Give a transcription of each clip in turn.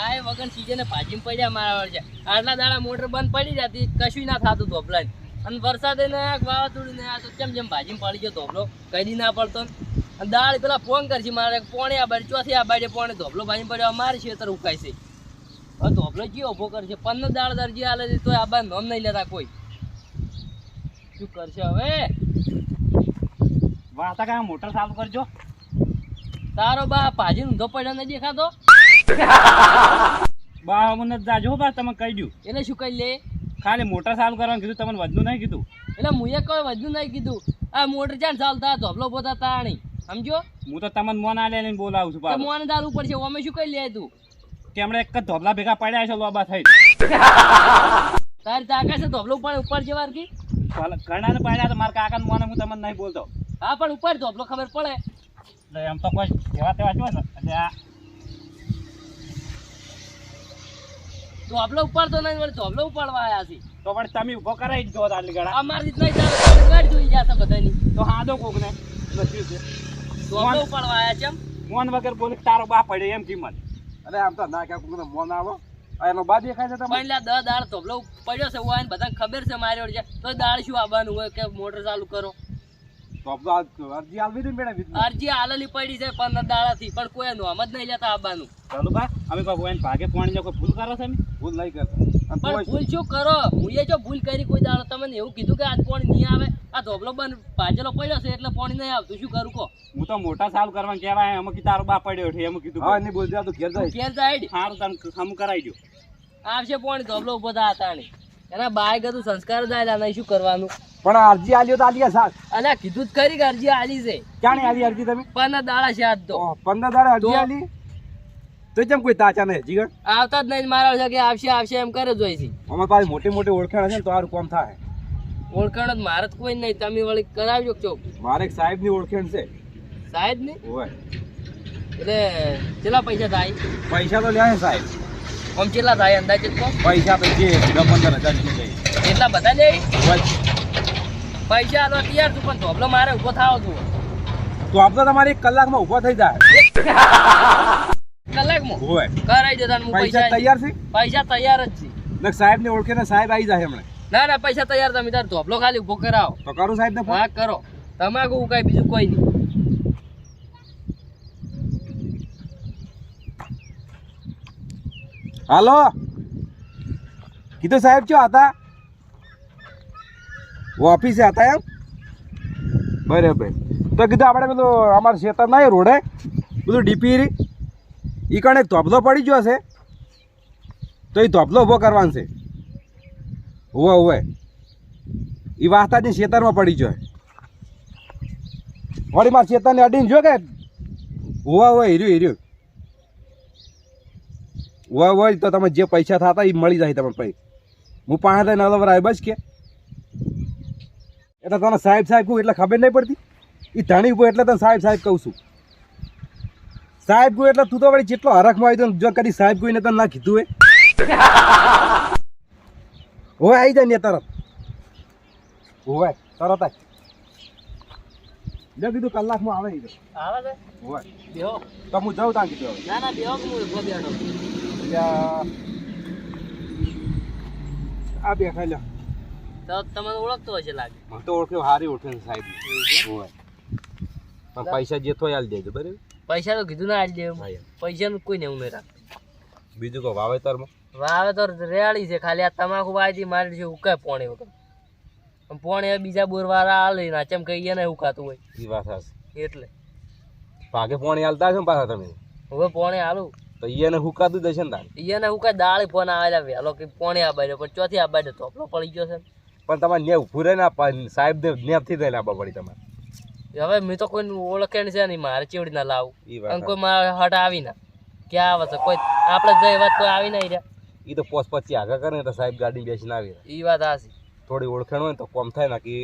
આ એ વગર સીઝને ભાજીમાં પડ્યા મારા વળશે આટલા દાડા મોટર બંધ પડી જતી કશું ના થતું ધોપલાને અને વરસાદે ને વાવાઝોડું ને આ તો જેમ જેમ ભાજીમાં પડી ગયો ધોપલો કદી ના પડતો અને દાળ પેલા ફોન કરશે મારે પોણે આ બાજુ ચોથી આ બાજુ પોણે ધોપલો ભાજી પડ્યો મારે ખેતર ઉકાય છે. હવે ધોપલો કયો ઊભો કરશે? પંદર દાળ દરજી આલે છે તો આ બાદ નોમ નહીં લેતા કોઈ. શું કરશે હવે? વાતા કાંઈ મોટર ચાલુ કરજો. તારો બા ભાજી ઊંધો પડ્યો નથી દેખાતો બા મને જાજો બા તમે કહી દઉં એટલે શું કરી લે? ખાલી મોટર ચાલુ કરવાનું કીધું તમને વધનું નહીં કીધું. એટલે મુએ કોઈ વધુ નહીં કીધું. આ મોટર ચાલ ચાલતા ધોપલો પોતા તાણી સમજો? હું તો તમને મોન આલે લઈને બોલાવું છું તો પાછો મોને દારૂ પડશે અમે શું કરી લે તું? તેમણે એક જ ધોબલા ભેગા પડ્યા છે લોબા થઈ તારી તાકાત છે ધોપલો ઉપર ઉપર જવાર કી ઘણા ને પડ્યા તો મારા કાકા મોને હું તમને નહીં બોલતો. હા પણ ઉપર ધોબલો ખબર પડે. એટલે એમ તો કોઈ એવા તેવા છો ને એટલે આ ધોપલો ઉપર તો નહીં મને ધોપલો ઉપાડવા આવ્યા છે. તો પણ તમે ઊભો કરાવી જ જો આટલી ગળા. અમારી રીત નહીં ચાલે ગાડી જોઈ જશે બધાની. તો હાદો કોક ને નથી છે ધોપલો ઉપાડવા આવ્યા છે એમ? મોન વગર બોલે તારો બા પડે એમ કિંમત અરે આમ તો ના કે કોકનો મોન આવો. આ એનો બા દેખાય છે તમને? એટલે દસ દાળ ધોબલો પડ્યો છે હોય બધાને ખબર છે મારી છે. તો દાળ શું આવવાનું હોય કે મોટર ચાલુ કરો? અરજી આલવી દે મેડમ વિધનું. અરજી આલેલી પડી છે પંદર દાડાથી પણ કોઈ નોમ જ નહીં લેતા આવવાનું ચાલો બા અમે કોઈ કોઈ ભાગે પાણી કોઈ ભૂલ કરો તમે? ભૂલ નહીં કરતા પણ ભૂલ શું કરો? હું એ જો ભૂલ કરી કોઈ દાડો તમને એવું કીધું કે આજ પાણી નહીં આવે? આ ધોબલો બંધ ભાજેલો પડ્યો છે એટલે પાણી નહીં આવતું. શું કરું કો હું તો મોટા સાલ કરવાનું કહેવાય અમે તારો બા પડ્યો છે એમ કીધું હા નહીં બોલજો આ તો ઘેર જાય. ઘેર જાય સારું તને હમ કરાવી દો આવશે પાણી ધોબલો ઊભો થા હતા ને એના બાય ગતું સંસ્કાર થાય નહીં શું કરવાનું? પણ અરજી આલ્યો તો આલી સાત અને કીધું જ ખરી કે અરજી આલી છે. ક્યાં આલી અરજી તમે? પંદર દાડા છે આજ તો. પંદર દાડા અરજી? આલી? તો જેમ કોઈ તાચા નહીં? જીગર આવતા જ નહીં મારા છે કે આવશે આવશે એમ કરે જોઈ છે. અમારી પાસે મોટી મોટી ઓળખાણ છે ને તો સારું કામ થાય. ઓળખાણ જ મારે કોઈ નહીં તમે વળી કરાવજો ચોક. મારે સાહેબની ઓળખાણ છે. સાહેબની હોય. એટલે કેટલા પૈસા થાય? પૈસા તો લ્યા સાહેબ. આમ કેટલા થાય અંદાજે તો? પૈસા તો જે દસ પંદર હજાર જાય. એટલા બધા લે? પૈસા તો તૈયાર છું પણ ધોબલો મારે ઊભો થાવ છું. તો આપણે તમારે એક કલાકમાં ઊભો થઈ જાય. કલાકમાં? હોય. કરાઈ દેતા હું પૈસા તૈયાર છે? પૈસા તૈયાર જ છે. ને સાહેબ ને ઓળખે ને સાહેબ આવી જાય હમણાં. ના ના પૈસા તૈયાર તમે તાર ધોબલો ખાલી ઊભો કરાવો. તો કરો સાહેબ ને હા કરો. તમાકુ કઈ બીજું કોઈ નહીં. હાલો. કીધું સાહેબ ચો હતા? ઓફિસે હતા એમ? બરાબર. તો કીધું આપણે બધું અમારે શેતર નહીં, રોડે. બધું ડીપી એ કણે ધોપલો પડી ગયો છે. તો એ ધોબલો ઊભો કરવાનો છે. હોવે હોવે એ વાસ્તાજી શેતરમાં પડી ગયો વળી મારા શેતરને અડીને જો કે હોવા હોય હીર્યું હીર્યું. હોય હોય તો તમે જે પૈસા થતા એ મળી જાય તમને પછી હું પાસે લઈને અલવર આવી બસ કે. એટલે તને સાહેબ સાહેબ કહું એટલે ખબર નહીં પડતી. એ ધણી ઊભો એટલે તને સાહેબ સાહેબ કહું છું. સાહેબ કહું એટલે તું તો વળી જેટલો હરખમાં આવી તો જો કદી સાહેબ કહીને તને ના કીધું હોય. હોય આવી જાય ને તરત. હોય તરત જ મેં કીધું કલાકમાં આવે. આવે છે? હોય. તો હું જાઉં ત્યાં કીધું ના ના બેહો હું બેઠો. ત્યાં આ બેઠા લ્યો તો તમને ઓળખતો હશે લાગે. મને તો ઓળખ્યો હારી ઓળખે સાહેબ. હોય. પણ પૈસા જે થોય આલી દેજો બરાબર? પૈસા તો કીધું ના આલી હા દે યાર. પૈસાનું કોઈ ને એવું નહીં બીજું કહો વાવેતરમાં? વાવેતર રેડી છે ખાલી આ તમાકુ વાયતી મારી છે ઉકાય પોણી વગર. પણ બીજા બોરવાળા આલે ના ચમ કઈ એને ઉકાતું હોય. એ વાત એટલે. ભાગે પોણી હાલતા ને પાછા તમે? હવે પોણી આલું. તો ઈયાને હુકાતું જ છે ને તારે? ઈયાને હુકા દાળી ફોન આવેલા વેલો કે પોણી આબાડે પણ ચોથી આબાડે તોપલો પડી ગયો છે. પણ તમારે ને ઉભું રહે ને સાહેબ ને નેપથી થઈને આબા પડી તમારે. હવે મેં તો કોઈ ઓળખેણ છે નહીં મારે ચેવડી ના લાવું. અને કોઈ મારે હટ આવી ના. ક્યાં આવે છે? કોઈ આપણે જઈ વાત કોઈ આવી નહીં રહ્યા. એ તો પોસ પછી આગળ કરે તો સાહેબ ગાડી બેસીને આવી એ વાત હાસી થોડી ઓળખેણ હોય ને તો કોમ થાય ને કે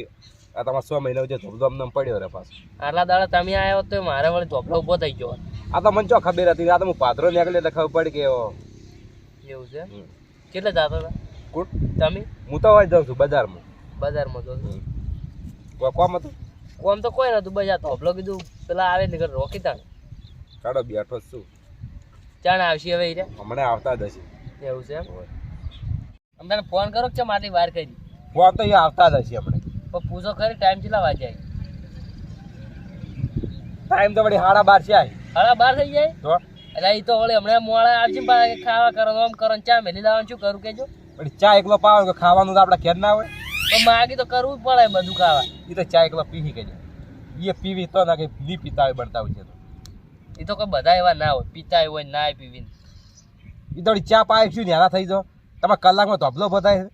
આ તમારે સો મહિના વચ્ચે ધોબધો પડ્યો રે પાછો. આટલા દાડા તમે આવ્યા તો મારે વળી ધોપલો ઊભો થઈ ગયો. આ તો મને ચો ખબર હતી. આ તો હું પાદરો નીકળે એટલે ખબર પડી કે એવું. છે. કેટલે જાતો હતા? કુટ તમે? હું તો વાંચ જાઉં છું બજારમાં. બજારમાં તો કોઈ કોમ હતું? કોમ તો કોઈ નતું બજાર તો હપલો કીધું. પેલા આવે ને રોકી તા. કાઢો બેઠો છું. ચાણ આવશે હવે રે હમણાં આવતા જ હશે. એવું છે એમ? તને ફોન કરો કે માટી વાર કરી? ફોન તો એ આવતા જ હશે હમણાં. પણ પૂછો ખરી ટાઈમ કેટલા વાગ્યા ટાઈમ તો વળી સાડા બાર છે. આય. સાડા બાર થઈ જાય? તો? એટલે એ તો વળી હમણાં મોડા આવશે ખાવા કરો આમ કરો ચા મેલી લાવવાનું શું કરું કેજો પણ ચા એકલો પાવ કે ખાવાનું તો આપણા ઘેર ના હોય? પણ માગી તો કરવું જ પડે બધું ખાવા. એ તો ચા એકલો પીવી કેજો એ પીવી તો ના કે ની પીતા હોય બનતા હોય છે તો. એ તો કોઈ બધા એવા ના હોય પીતા હોય ના પીવીને. એ તો ચા પાય શું ન્યારા થઈ જો તમે કલાકમાં ધોબલો બતાય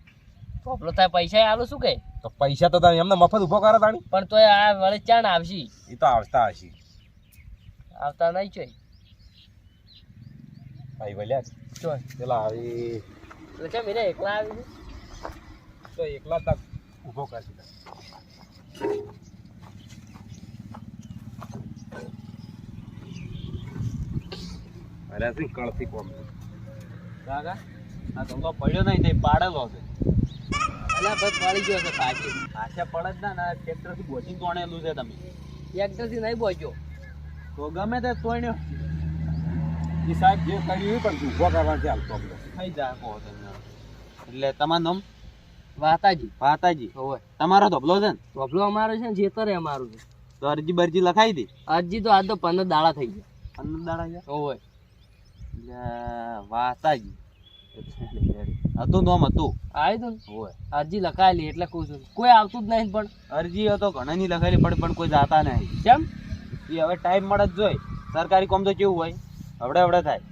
ધોબલો થાય પૈસા આલો શું કે? તો પૈસા તો તમે એમને મફત ઊભો કરો તાણી. પણ તો આ વળી ના આવશે. એ તો આવતા હશે. આવતા નહીં ચોય ભાઈ ભલ્યા ચોય પેલા આવી એટલે કેમ એને એકલા આવી છે? તો એકલા તક ઊભો કરશે અરે સિંહ કળથી કોમ કાકા આ ધંધો પડ્યો નહીં તે પાડેલો છે. એટલે બસ પાડી ગયો છે પાછી. પાછા પડે જ ના ના ટ્રેક્ટરથી બોચીને કોણેલું છે તમે. ટ્રેક્ટરથી નહીં પહોંચ્યો તો ગમે તે તોડ્યો એ સાહેબ જે કર્યું એ પણ ઊભો કરવાનું છે હાલ પ્રોબ્લેમ થઈ જાય કહો તમને એટલે તમારું નામ? વાતાજી. વાતાજી. હોય તમારો ધોબલો છે ને? ધોબલો અમારો છે ને જેતર અમારું છે. તો અરજી બરજી લખાઈ દી. અરજી તો આજ તો પંદર દાડા થઈ ગયા. પંદર દાડા ગયા? હોય એટલે વાતાજી. હતું નામ હતું. આવી તું ને? હોય અરજી લખાયેલી એટલે કહું છું. કોઈ આવતું જ નહીં પણ. અરજી તો ઘણાની લખાયેલી પણ પણ કોઈ જાતા નહીં. કેમ? એ હવે ટાઈમ મળે જ જોઈ. સરકારી કોમ તો કેવું હોય? હવડે હવડે થાય.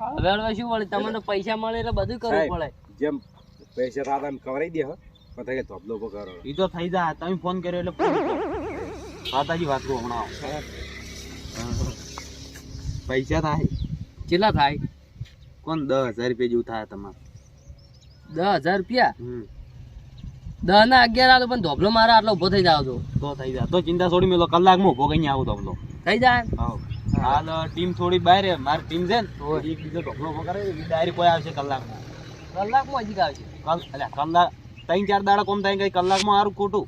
હવે હવે શું મળે તમને પૈસા મળે એટલે બધું કરવું. પડે. જેમ પૈસા થતા એમ કવરાઈ દે કે ધોપલો ઊભો કરો. એ તો થઈ જાય તમે ફોન કર્યો એટલે. વાતાજી વાત કરું હમણાં. પૈસા થાય. કેટલા થાય? કોણ? દસ હજાર રૂપિયા જેવું થાય તમારે. દસ હજાર રૂપિયા? હમ. દસ ના અગિયાર આલો પણ ધોબલો મારા આટલો ઊભો થઈ જાવ તો. તો થઈ જાય. તો ચિંતા છોડી મેલો કલાકમાં ઊભો કઈ આવું ધોબલો થઈ જાય? હાલ ટીમ થોડી બહાર છે. મારી ટીમ છે ને તો એક બીજો ધોબલો ઊભો કરે. ડાયરી કોઈ આવશે કલાકમાં. કલાકમાં હજી આવશે. કલ એટલે કલાક ત્રણ ચાર દાડા કોમ થાય કઈ કલાકમાં સારું ખોટું?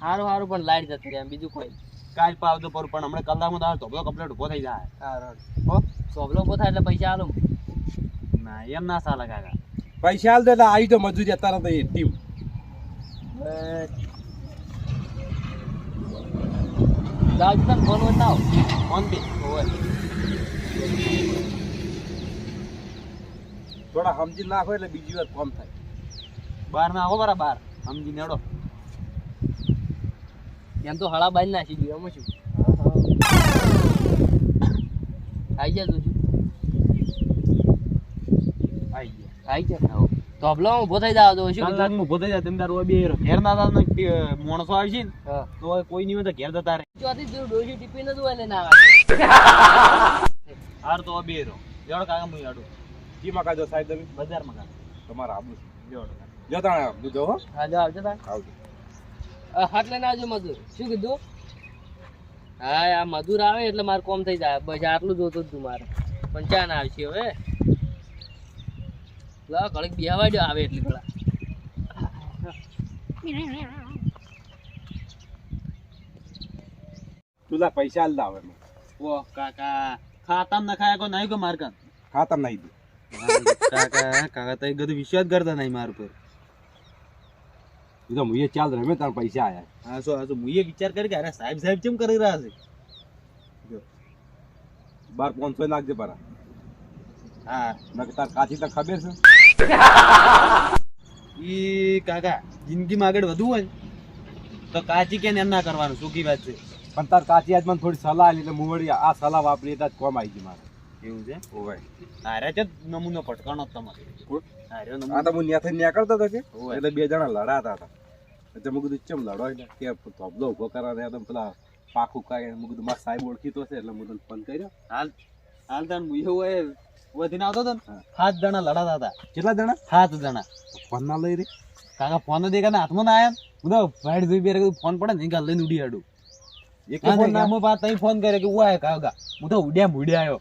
સારું સારું પણ લાઈટ જતી રહે એમ બીજું કોઈ. કાલ પાવ તો પર પણ હમણાં કલાકમાં તારો ધોબલો કમ્પ્લીટ ઊભો થઈ જાય. હા હો? ધોબલો ઊભો થાય એટલે પૈસા આલો. ના એમ ના ચાલે કાકા. પૈસા આલ દે એટલે આવી તો મજૂરી અત્યારે તો એ ટીમ. તને ફોન બતાવો ફોન પે થોડા સમજી નાખો એટલે બીજી વાર ફોન થાય. બાર ના આવો મારા બાર. સમજી નેડો. એમ તો હળા બાંધી નાખી ગયો એમ શું? આવી જાય તું આવી ગયા. આવી જાય ધોબલો ઊભો થઈ જાવ તો શું કીધું? કલાકમાં ઊભો થઈ જાય તમે તારો બે ઘેર ના ને ટી- માણસો આવશે ને તો કોઈ નહીં હોય તો ઘેર જતા રહે. ચોથી જો ડોશી ટીપી નતું એટલે ના આવે હાર તો બે રો જોડો કાકા હું આડું જીમાં કાજો સાહેબ તમે? બજારમાં કાકા. તમારા આબુ જોડ જો તાણે જો હો. હા જો આવજો તા આવજો. હાથ લઈને આવજો મજૂર. શું કીધું? હા આ મજૂર આવે એટલે મારે કોમ થઈ જાય. બસ આટલું જોતું જ તું મારે. પણ ચા ના આવશે હવે. લા કળક બેહવા જો આવે એટલી કળા તુલા પૈસા હાલ દાવ એમ ઓ કાકા ખાતા ન ખાયા કો નહીં કો મારકન ખાતર નહીં દે. કાકા કાકા તો ગદ વિશ્વાસ કરતા નહીં માર પર તો મુએ ચાલ રમે તાર પૈસા આયા. હા સો હા શું હું વિચાર કરી કે અરે સાહેબ સાહેબ કેમ કરી રહ્યા છે? બાર પાંચસો નાખજે પરા. હા. નકર તાર કાચી તો ખબર છે. ઈ કાકા જિંદગીમાં આગળ વધવું હોય ને તો કાચી કે એમ ના કરવાનું? સુખી વાત છે. પણ તાર કાચી આજ મને થોડી સલાહ આલી એટલે વળી આ સલાહ વાપરી એટલે કોમ આવી ગઈ મારે. એવું છે? ઓવાય હારે છે નમૂનો પટકાણો તમારે. હારે આ નમૂનો. તો હું ન્યાથી નીકળતો હતો કે એટલે બે જણા લડાતા હતા. એટલે મેં કીધું ચમ લડો એટલે કે ધોબલો ઊભો કરા ને એકદમ પેલા પાકું કાંઈ મેં કીધું મારા સાહેબ ઓળખીતો છે એટલે હું તને ફોન કર્યો. હાલ હાલ તને એવું હોય વધીને આવતો હતો ને સાત જણા લડાતા હતા. કેટલા જણા? સાત જણા. ફોન ના લઈ રે. કાકા ફોન દેખા ને હાથમાં ના આયા હું તો વાઈટ જોઈ બે ફોન પડે ને ગાલ લઈને ઉડી આડું. એક ફોન ના હું પાછા તઈ ફોન કરે કે હું કાકા હું તો ઉડ્યા મુડ્યા આવ્યો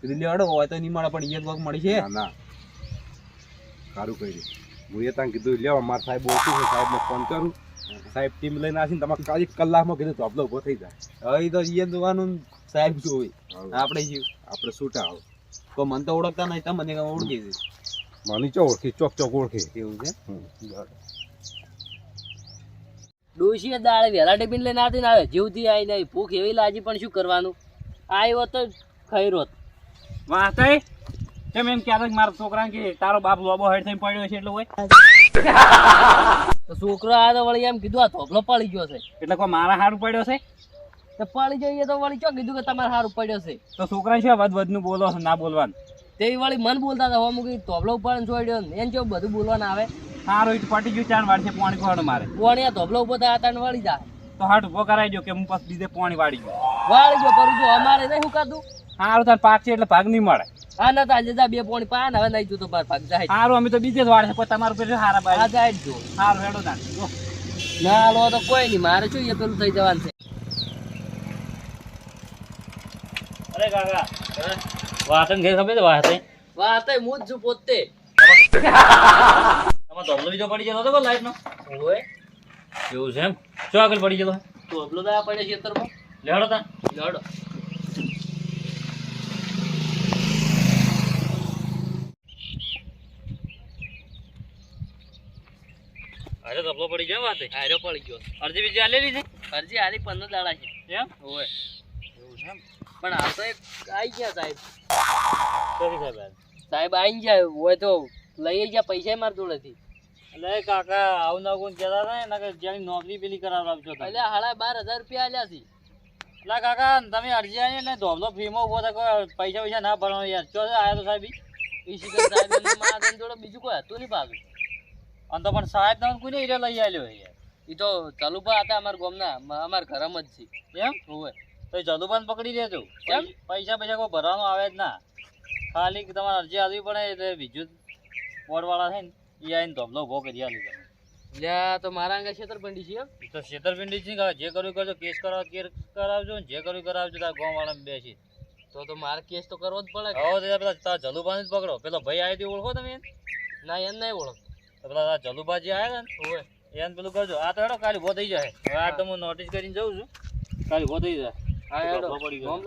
કીધું લેવડો હોય તો નહીં મળે પણ ઈયત વખ મળી છે ના. સારું સારું દે હું એ ત્યાં કીધું લેવા મારા સાહેબ ઓછું છે સાહેબને ફોન કરું. સાહેબ ટીમ લઈને આવીને તમારે કાલે કલાકમાં કીધું ઊભો થઈ જાય. હવે તો જોવાનું સાહેબ હોય આપણે જીવ આપણે છૂટા આવો. પણ મને તો ઓળખતા નહીં તમને મને ઓળખી છે. માની ચો ઓળખી ચોક ચોક ઓળખી. એવું છે? ડોશીએ દાળ વહેલા ટિફિન લઈને આવતી ને આવે જીવતી આવી. નહીં ભૂખ એવી લાગી પણ શું કરવાનું? આવ્યો તો ખાઈ રોત કેમ એમ ક્યારેક મારા છોકરા કે તારો બાપ લોબો હેડ થઈને પડ્યો છે એટલે હોય? છોકરો આ તો વળી એમ કીધું આ થોભલો પડી ગયો છે. એટલે કોઈ મારા હારું પડ્યો છે? તો પડી જઈએ તો વળી ચો કીધું કે તમારે સારું પડ્યો છે? તો છોકરા છે વધ વધનું બોલો ના બોલવાનું. તે વળી મન બોલતા હતા હું મૂકી તોબલો ઉપર છોડ્યો ને એને જો બધું બોલવાનું આવે? સારું ઈટ પટી ગયું ચાર વાર છે પાણી ખોડ મારે. પોણિયા થોભલો ઉપર થયા ને વળી જાય. તો હાટ ઊભો કરાવી દો કે હું પાછું બીજે પાણી વાળી ગયો. વાળી ગયો કરું છું અમારે નહીં હુકાતું? સારું તાર પાક છે એટલે ભાગ નહીં મળે. આ નતા આજે જા બે પોણી પાન હવે નહીં જોતો બાર ભાગ જાય. સારું અમે તો બીજે જ વાળે પણ તમારું પેલું હારા આ જાય જો સારું હેડો તાર ના લો તો કોઈ નહીં મારે શું એ પેલું થઈ જવાનું છે? અરે કાકા વાતન ઘેર ખબર છે વાતે? વાત હું જ છું પોતે. તમારો ધોબલો બીજો પડી ગયો હતો લાઈટ નો? ઓય એવું છે એમ? શું આગળ પડી ગયો થોભલો દા પડે ખેતરમાં. લેડો તા. લેડો. અરે તબલો પડી ગયો વાતે? આરો પડી ગયો. અરજી બીજી આલેલી છે? અરજી આલી પંદર દાડા છે. એમ? ઓય એવું છે એમ? પણ આ તો એક આવી ગયા સાહેબ. સાહેબ સાહેબ આવી ગયા હોય તો લઈ ગયા પૈસા માર જોડેથી એટલે કાકા આવું ના કોણ કહેતા હતા ને કે જ્યાં નોકરી પેલી કરાવવા તમે. એટલે હાડા બાર હજાર રૂપિયા આલ્યા છે. એટલે કાકા તમે અરજી આવી એટલે ધોબલો ફ્રીમાં ઊભો થાય પૈસા પૈસા ના ભરવાનો યાર. ચો આયા તો સાહેબ? ઈ? શિખર સાહેબ જોડે બીજું કોઈ હતું નહીં પાછું અને તો પણ સાહેબ તમે કોઈને લઈ આવ્યો યાર. એ તો ચાલુ પણ હતા અમારા ગામના અમારા ઘરમાં જ છે. એમ? ઓય તો એ જદુબાન પકડી લેજો. કેમ? પૈસા પૈસા કોઈ ભરવાનો આવે જ ના. ખાલી તમારે અરજી આપવી પડે એટલે બીજું બોર્ડવાળા છે ને એ આવીને ધોબલો ઊભો કરી આલી તમે તો મારા અંગે છેતરપિંડી છે તો છેતરપિંડી છે જે કર્યું કરજો કેસ કરાવ કેર કરાવજો ને જે કર્યું કરાવજો તાર ગામવાળાને બેસી. તો તો મારે કેસ તો કરવો જ પડે. હવે તો પેલા તારા જલુબાન જ પકડો. પેલો ભાઈ આવી હતી ઓળખો તમે ના એમ નહીં ઓળખો તો પેલા તારા જલુબા જે આવ્યા ને? હોય એને પેલું કરજો. આ તો હેડો કાલે ઊભો થઈ જાય. હવે આ તો હું નોટિસ કરીને જઉં છું. કાલે ઊભો થઈ જાય. હા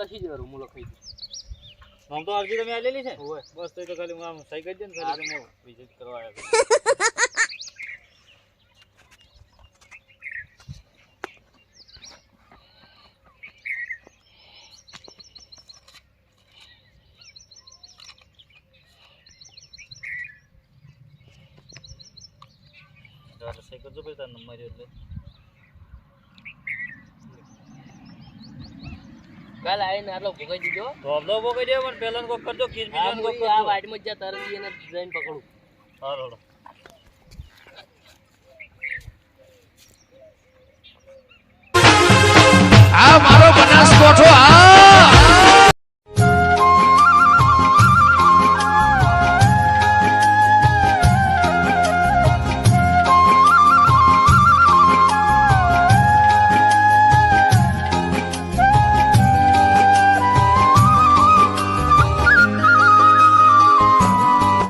શી હું લખાઈ દઉં આમ તો અરજી તમે આલેલી છે? ઓય બસ તો તો ખાલી હું આમ સહી કરી દે ને ખાલી તમે વિઝિટ કરવા આવ્યા સાયકલ સહી કરજો ભાઈ તાર નંબર એટલે. કાલ આવીને આટલો ભેગો દીધો ધોબલો કરી દે પણ પેલો કોક કરજો આ બીજો કોક કરજો. આ વાટમાં જ જ્યાં તરત એને જઈને પકડું. હા હાલો